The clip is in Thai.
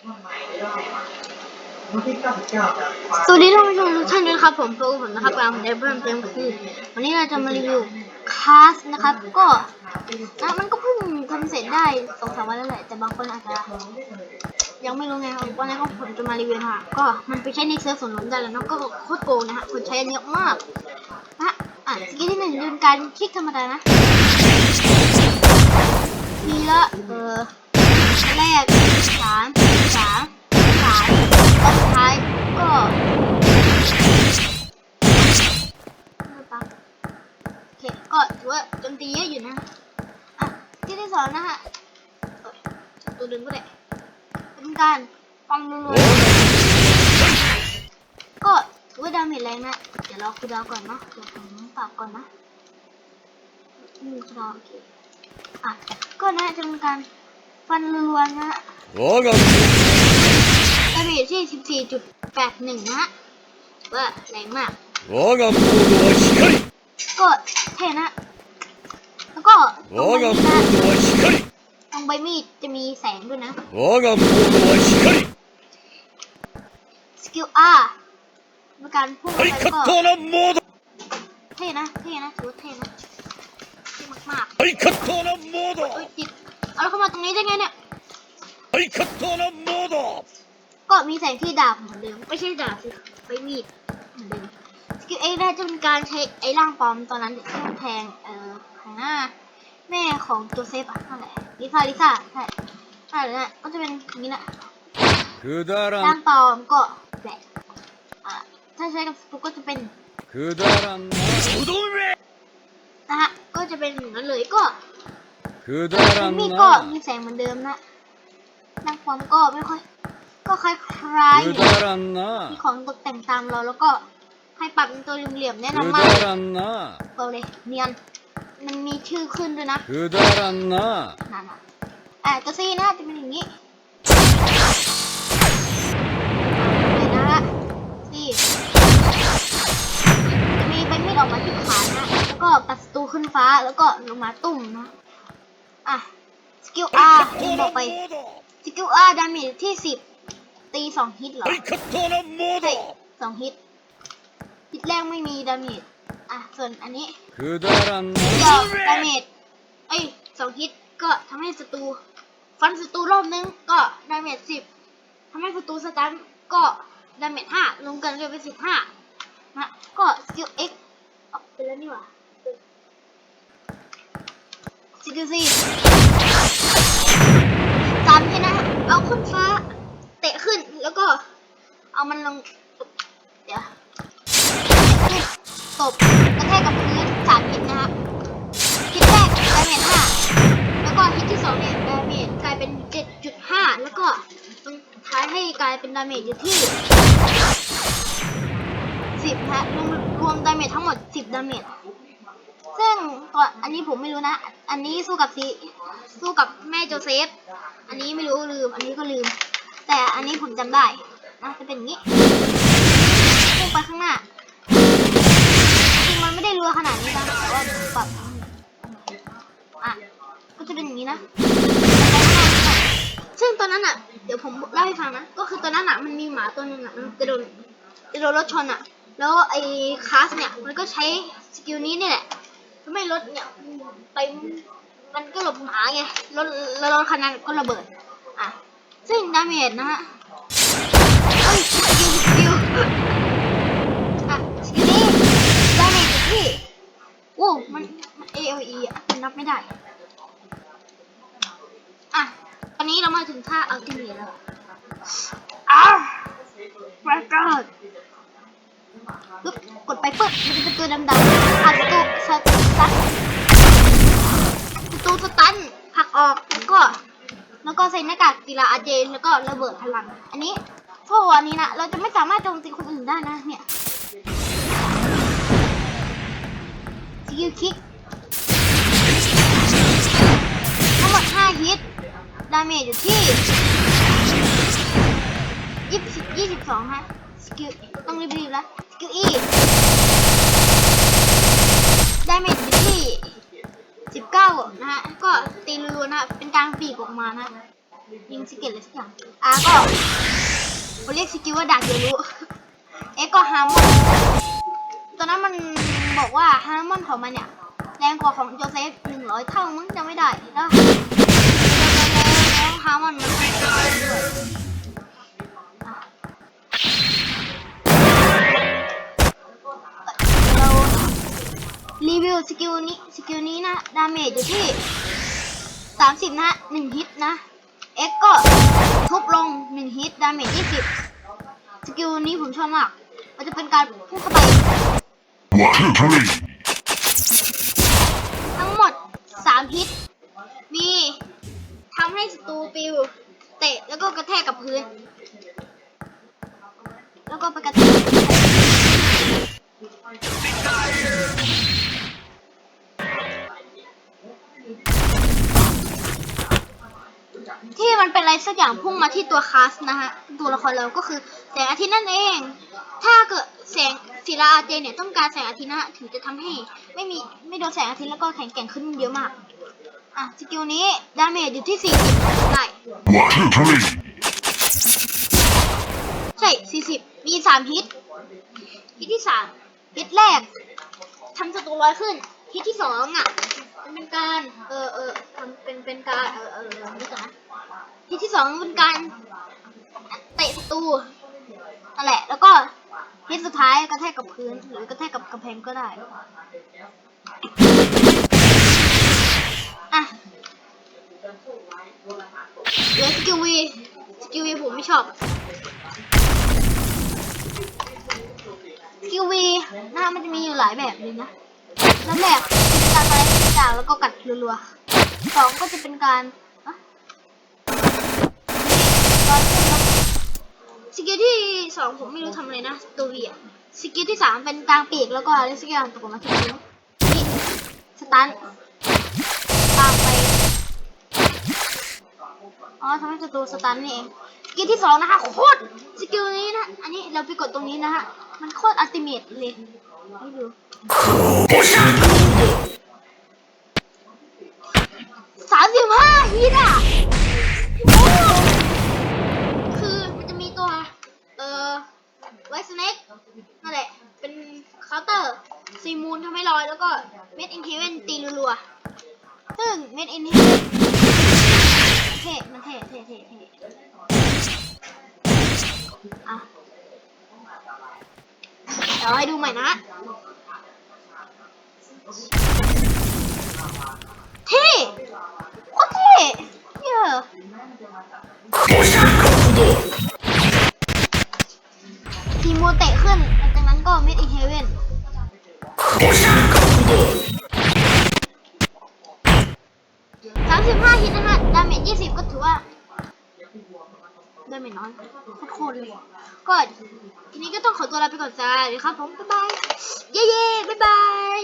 สวัสดีท่านผู้ชมทุกท่านด้วยนะครับผมโปรผมนะครับกำลังได้เพิ่มเติมคือวันนี้เราจะมารีวิวคาสนะครับ ก็นะมันก็เพิ่งทำเสร็จได้สองสามวันแล้วแหละแต่บางคนอาจจะยังไม่รู้ไงครับวันนี้ก็ผมจะมารีวิวนะฮะก็มันไปใช้ในเซิร์ฟส่วนได้แล้วเนาะก็โคตรโกงนะฮะคนใช้เยอะมากนะอะสกิลที่หนึ่งเดินการคลิกธรรมดานะทีละเออ แรกสามสามสามแล้วสุดท้ายก็โอเคก็ถือว่าโจมตีเยอะอยู่นะอะที่ที่สองนะฮะตัวดึงก็ได้เป็นการฟังรัวๆก็ถือว่าดาเมจแรงนะเดี๋ยวเราคูดาวก่อนเนาะเดี๋ยวผมปรับก่อนนะอืมคูดาวโอเคอะก็นะจะเป็นการ ฟันรัวนะโอ้าวดาเมจที่สิบสี่จุดแปดหนึ่งนะว่าแรงมากโอ้าวกิลก็เท่นะ แล้วก็ตรงใบมีดตรงใบมีดจะมีแสงด้วยนะโอ้ก๊กด้วยสกิลอาร์ในการพูดองไปก็เท่นะ เท่นะถือว่าเท่นะเท่มากๆตัวนะโมโด เอาแล้วเข้ามาตรงนี้ได้ไงเนี่ย ハイカットなモード ก็มีแสงที่ดาบเหมือนเดิม ไม่ใช่ดาบสิใบมีดเหมือนเดิม สกิล A ได้จะเป็นการใช้ไอ้ร่างปลอมตอนนั้นที่มันแทง เอ่อใครหน้า แม่ของโจเซฟอะนั่นแหละลิซ่าลิซ่าใช่ใช่เลยนะก็จะเป็นอย่างนี้นะ くだら ร่างปลอมก็แหละอ่ะถ้าใช้กับสปุกก็จะเป็น くだらんなとどめ นะฮะ ก็จะเป็นอย่างนั้นเลยก็ คือดารันมีก็มีแสงเหมือนเดิมนะนักความก็ไม่ค่อย ก็คล้ายคล้ายคือดารันะมีของตกแต่งตามเราแล้วก็ให้ปรับเป็นตัวเหลี่ยมๆแนะนำมากคือดารันนะเอาเลยเนียนมันมีชื่อขึ้นด้วยนะคือดารันนะนั่นอะอะจะซีน่าจะเป็นอย่างนี้นะฮะซีจะมีใบมีออกมาที่ขานะแล้วก็ปัดตูขึ้นฟ้าแล้วก็ลงมาตุ่มนะ่ะ สกิลอาร์ที่บอกไป สกิลอาร์ดาเมจที่สิบตีสองฮิตเหรอใช่สองฮิต ฮิตแรกไม่มีดาเมทอะ ส่วนอันนี้ก็ดาเมทเอ้ยสองฮิตก็ทำให้ศัตรูฟันศัตรูรอบนึงก็ดาเมทสิบทำให้ศัตรูสตันก็ดาเมทห้ารวมกันเรียเป็นสิบห้านะก็สกิล X ออกไปแล้วนี่หว่า สกิล C สามฮิตนะ เอาขึ้นฟ้า เตะขึ้นแล้วก็ เอามันลง เดี๋ยวตบกระแทกกับพื้นสามฮิตนะครับฮิตแรกดาเมจห้าแล้วก็ฮิตที่สองเนี่ยดาเมจกลายเป็นเจ็ดจุดห้าแล้วก็ตรงท้ายให้กลายเป็นดาเมจอยู่ที่สิบนะฮะรวมรวมดาเมจทั้งหมดสิบดาเมจ ซึ่งก่อนอันนี้ผมไม่รู้นะ อันนี้สู้กับซีสู้กับแม่โจเซฟ อันนี้ไม่รู้ลืม อันนี้ก็ลืม แต่อันนี้ผมจำได้นะจะเป็นอย่างนี้พุ่งไปข้างหน้า จริงมันไม่ได้รัวขนาดนี้นะแต่ว่าปรับอะก็จะเป็นอย่างนี้นะซึ่งตอนนั้นอะ เดี๋ยวผมเล่าให้ฟังนะ ก็คือตอนนั้นอะมันมีหมาตัวหนึงอะมันจะโดนจะโดนรถชนอะ แล้วไอ้คลาสเนี่ยมันก็ใช้สกิลนี้นี่แหละ ทำให้รถเนี่ยไปมันก็หลบหมาไงรถแล้วรถคันนั้นก็ระเบิด อะ ซึ่งดาเมจนะฮะเอ้ยสกิลสกิลอะสกิลนี้ดาเมจอยู่ที่โอ้มันมัน AOE อะมันนับไม่ได้ อะ ตอนนี้เรามาถึงท่าอัลติเมทแล้วอ้าวแฟรกเกอร์ ปึ๊บกดไปปึ๊บมันจะเป็นตัวดำๆผักตัวสตันตัวสตันผลักออกแล้วก็ แล้วก็ใส่หน้ากากกีฬาอาเจนแล้วก็ระเบิดพลัง อันนี้พวกอันนี้นะเราจะไม่สามารถโจมตีคนอื่นได้นะเนี่ยสกิลคิกทั้งหมด5ฮิตดาเมจอยู่ที่20 22ฮะสกิลต้องรีบๆแล้ว กิล E ดาเมจอยู่ที่19นะฮะ ก็ตีรัวๆนะฮะ เป็นกลางปีกออกมานะ ยิงสก็ตเลยสักอย่างอาก็เขาเรียกสกิลว่าดาบเดียวรู้เอ็กก็ฮาร์มอนตอนนั้นมันบอกว่าฮาร์มอนของมันเนี่ย แรงกว่าของโจเซฟหนึ่งร้อยเท่ามั้งจะไม่ได้แล้วแล้วฮาร์มอนมัน วิวสกิลนี้สกิลนี้นะดาเมจอยู่ที่สามสิบนะหนึ่งฮิตนะเอ็กก็ทุบลงหนึ่งฮิตดาเมจยี่สิบสกิลนี้ผมชอบมาก มันจะเป็นการพุ่งเข้าไปทั้งหมดสามฮิต มีทำให้ศัตรูปิว เตะแล้วก็กระแทกกับพื้น แล้วก็ไปกระแทก อะไรสักอย่างพุ่งมาที่ตัวคาสนะฮะตัวละครเราก็คือแสงอาทิตย์นั่นเอง ถ้าเกิดแสงศิลาอาเจเนี่ยต้องการแสงอาทิตย์นะฮะถึงจะทำให้ไม่มีไม่โดนแสงอาทิตย์แล้วก็แข็งแกร่งขึ้นเยอะมาก อะสกิลนี้ดาเมจอยู่ที่ 40 ได้ ใช่ 40 มี 3 ฮิต ฮิตที่ 3 ฮิตแรกทำศัตรูร้อยขึ้น ฮิตที่ 2 อะ มันเป็นการ เออเออทำเป็นเป็นการ เออเออเออนี่ก่อนนะ ฮิตที่2เป็นการเตะศัตรูนั่นแหละ แล้วก็ฮิตสุดท้ายกระแทกกับพื้น หรือกระแทกกับกำแพงก็ได้อะเหลือสกิลวีสกิลวีผมไม่ชอบสกิลวีหนะมันจะมีอยู่หลายแบบเลยนะแล้วแบบการอะไรต่างแล้วก็กัดรัวๆสองก็จะเป็นการอะ สกิลที่สองผมไม่รู้ทำอะไรนะ ตัวเวีอะสกิลที่สามเป็นกลางปีกแล้วก็อะไรสกอย่างตกลงมาที่พื้นนี่สตันตามไป อ๋อทำให้ศัตรูสตันนี่เองสกิลที่สองนะคะโคตรสกิลนี้นะ อันนี้เราไปกดตรงนี้นะฮะ มันโคตรอัลติเมทเลยให้ดู มูนทำให้ลอยแล้วก็เม็ดอินเทเวนตีรัวๆซึ่งเม็ดอินเทเวนเท่มันเท่เท่เท่เท่อะเดี๋ยวให้ดูใหม่นะ เท่โคตรเท่เยอะทีโมเตะขึ้นหลังจากนั้นก็เม็ดอินเฮเวน สามสิบห้าฮิตนะฮะดาเมจยี่สิบก็ถือว่าดาเมจน้อยโคตรเลยก็ทีนี้ก็ต้องขอตัวลาไปก่อนจ้าเดี๋ยวครับผม บ๊ายบาย เย้ๆบ๊ายบาย